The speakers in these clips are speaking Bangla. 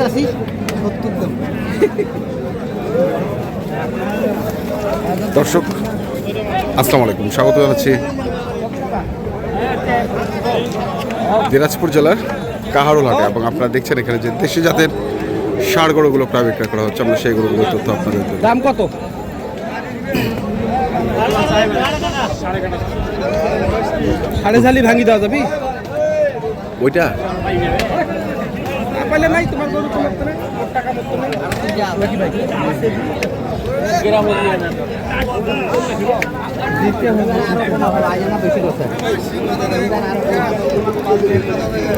চাষি সত্তর দাম দর্শক আসসালামু আলাইকুম স্বাগত জানাচ্ছি দিনাজপুর জেলার কাহারোল হাটে এবং আপনারা দেখছেন এখানে যে দেশি জাতের ষাঁড় গরুগুলো প্রায় বিক্রয় করা হচ্ছে। আমরা সেই গরুগুলোর তথ্য আপনাদের দাম কত? সাড়ে ঝালি ভাঙি দেওয়া যাবি? ওইটা?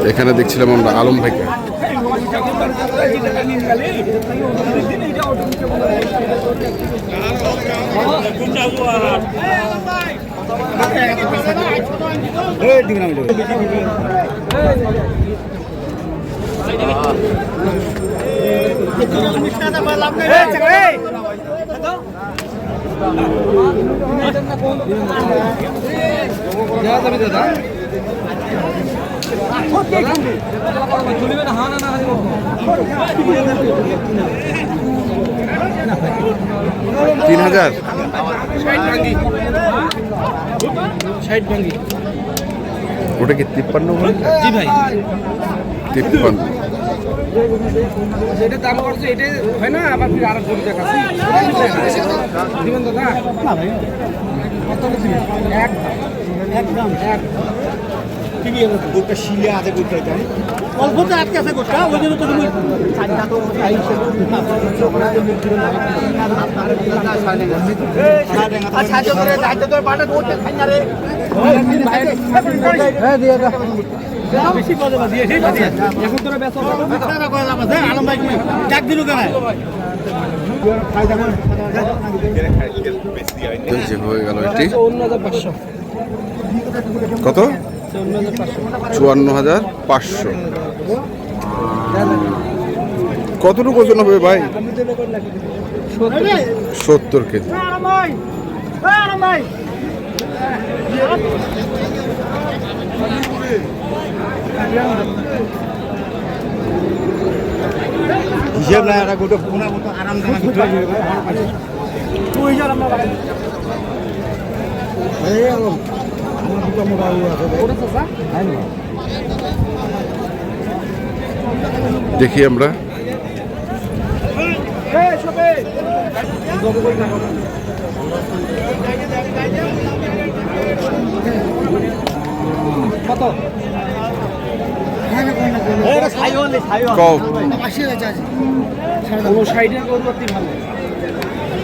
এখানে দেখছিলাম আমরা আলম ভাইকে। দেওয়া যাবে দাদা তিন হাজার? ওটা কি তিপ্পান্ন বলে? জি ভাই। তিপ্পান্ন। যেটা দাম করছে এটা হয় না? আবার ফির আরেক গরু দেখাচ্ছি। দিবেন দাদা না ভাই। এক। শিলে আছে গোটা এটা। অল্প তো আটকে আছে গোটা ওই জন্য তো তুমি এখন আলম ভাই ডাক দিল কেন হয়ে গেল এটি। কত হাজার পাঁচশো। চুয়ান্ন হাজার পাঁচশো। কতটুকু ওজন হবে ভাই? সত্তর কেজি। হিসেব নাই একটা গোটা পোনা মতো আরাম তুই যা আমরা দেখি আমরা। কত সাইডের ভালো।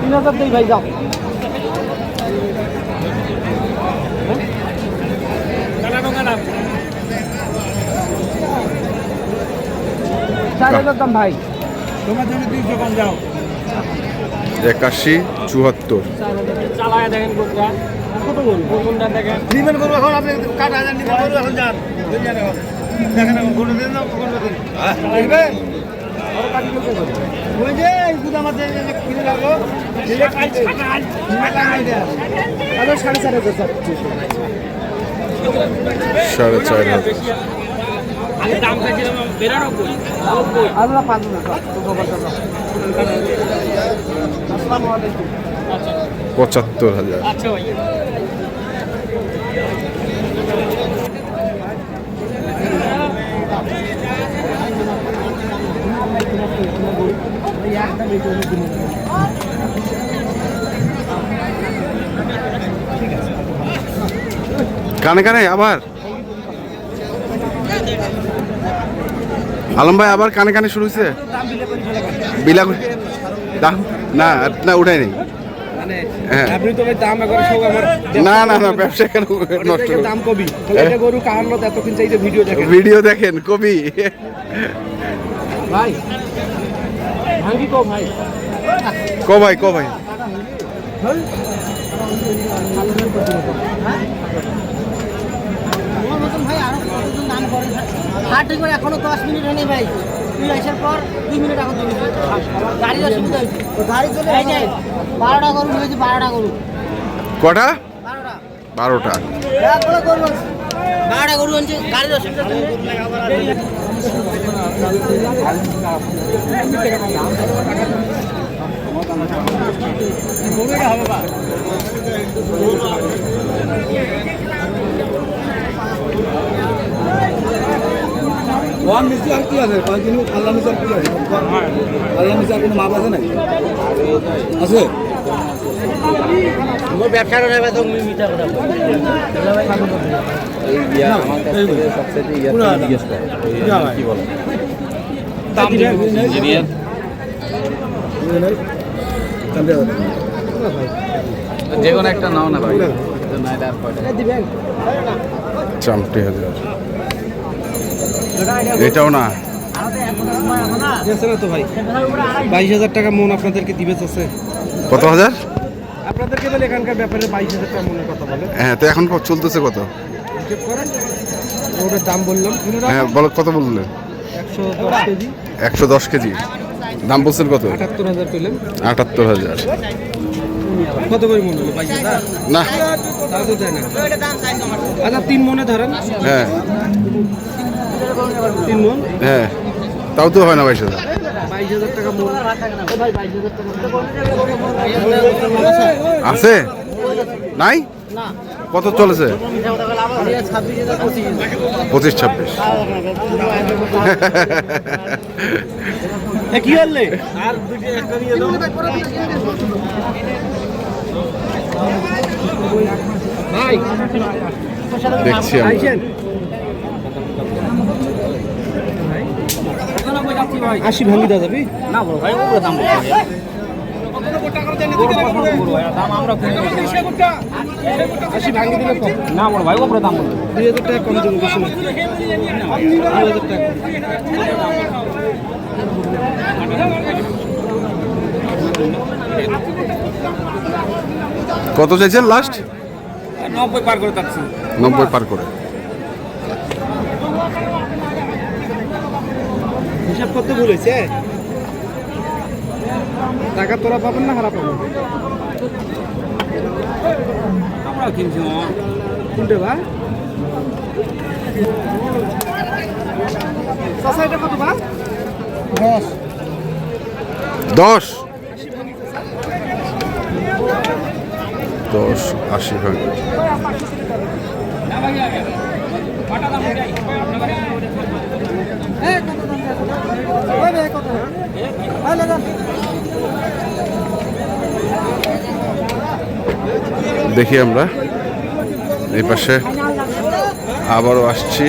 তিন হাজার দেই ভাই যাও। চার হাজার দাম ভাই। তোমার জন্য দুইশো কম যাও একাশি চুয়াত্তর। চালায় দেখেন কোনটা কত বলুন কোনটা দেখেন। এখন আপনি কাট হাজার এখন যান যান। এখন দেখেন এখন কোনো দিন না কোনো দিন ওই যে এই গুদা কিনে লাগল দিলে কাজ কাজ লাগাই দেয় আরও সাড়ে চার হাজার সাড়ে চার হাজার। দাম চাইছিলাম বিরানব্বই। আল্লাহ পাঁচ পঁচাত্তর হাজার। আচ্ছা ভাই কানে কানে আবার। আলম ভাই আবার কানে কানে শুরু হয়েছে? বিলা দাম? না না উঠাই নেই। মানে হ্যাঁ। না না না ব্যবসা কেন নষ্ট দাম কবি। গরু কাহার এতক্ষণ চাইতে ভিডিও দেখেন। ভিডিও দেখেন কবি। ভাই ভাঙ্গি কো ভাই। ক ভাই ক ভাই। আমার মতন ভাই আরও কতজন দাম করে হাট করে এখনও দশ মিনিট হয়নি ভাই। তুই আসার পর দুই মিনিট এখন দিবি গাড়ির অসুবিধা হয়েছে। গাড়ি চলে বারোটা গরু হয়েছে বারোটা গরু। কটা? বারোটা। বারোটা। গরু গরু গাড়ির অসুবিধা ওয়ান নিচে আর কি আছে? কয়েকদিন আল্লাহ নিচে কি আছে? আল্লাহ নিচে কোনো মাপ আছে নাকি আছে? ব্যবসা নেবে তো মিঠা কথা যে কোনো একটা নাও না ভাই। চামটি হাজার এটাও না। তো ভাই বাইশ হাজার টাকা মন আপনাদেরকে দিবে আছে কত হাজার? আপনাদেরকে বলে এখানকার ব্যাপারে বাইশ হাজার টাকা মনের কথা বলে। হ্যাঁ তো এখন চলতেছে কত? ওটার দাম বললাম। হ্যাঁ বলো কত বললেন একশো দশ কেজি। একশো দশ কেজি। দাম বলছেন কত? আটাত্তর হাজার পেলেন আটাত্তর হাজার। কত করে মনে হলো? বাইশ হাজার? না। তাও তো দেয় না। আচ্ছা তিন মনে ধরেন। হ্যাঁ। হ্যাঁ। তাও তো হয় না বাইশ হাজার। আছে? নাই? কত চলেছে? পঁচিশ ছাব্বিশ। কি হলে দেখছি আশি ভাঙি দেওয়া যাবি? না বড় ভাই ওগুলো দাম না বড় ভাই ওগুলো দাম বলতে হবে। দুই হাজার টাকা কম দেবো বেশি না। দুই হাজার টাকা। কত চাইছেন লাস্ট নব্বই পার করে নব্বই পার করে। হিসাব করতে ভুলেছে টাকা তোরা পাবেন না হারা পাবেন। আমরা কিনছি কোনটা কোনটে বা চাচা এটা কত বা দশ। দশ? দশ আশি ভাগ দেখি আমরা। এই পাশে আবারও আসছি।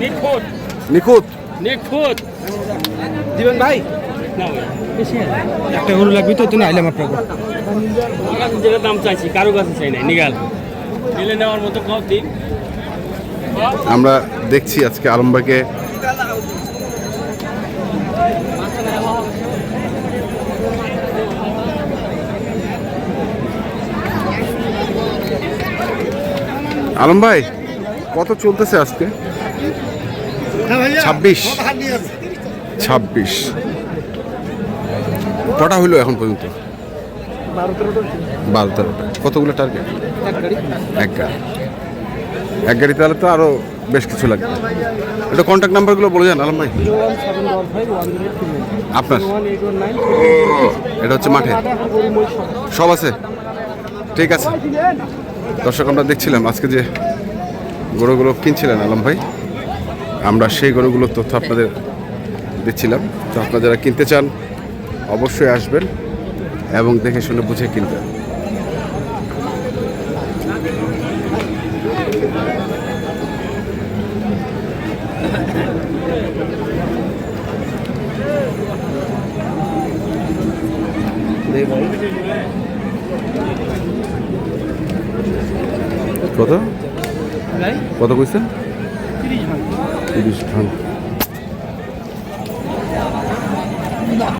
নিখুঁত। নিখুঁত? নিখুঁত। দিবেন ভাই? একটা গরু লাগবে তো তুমি আইলাম আপনাকে। আমরা যেটা দাম চাইছি কারও কাছে চাই নাই নিগাল। নিলে নেওয়ার মতো কম দিন। আমরা দেখছি আজকে আলমবাগে। আলম ভাই কত চলতেছে আজকে? ছাব্বিশ। ছাব্বিশ। কটা হইল এখন পর্যন্ত? বারো তেরোটা। কতগুলো টার্গেট এক গাড়ি। এক গাড়ি তাহলে তো আরও বেশ কিছু লাগবে। এটা কন্ট্যাক্ট নাম্বারগুলো বলে যান আলম ভাই আপনার? এটা হচ্ছে মাঠে। সব আছে? ঠিক আছে। দর্শক, আমরা দেখছিলাম আজকে যে গরুগুলো কিনছিলেন আলম ভাই আমরা সেই গরুগুলোর তথ্য আপনাদের দিচ্ছিলাম। তো আপনারা যারা কিনতে চান অবশ্যই আসবেন এবং দেখে শুনে বুঝে কিনতে। কত? কত কইছেন? তিরিশ ধান да.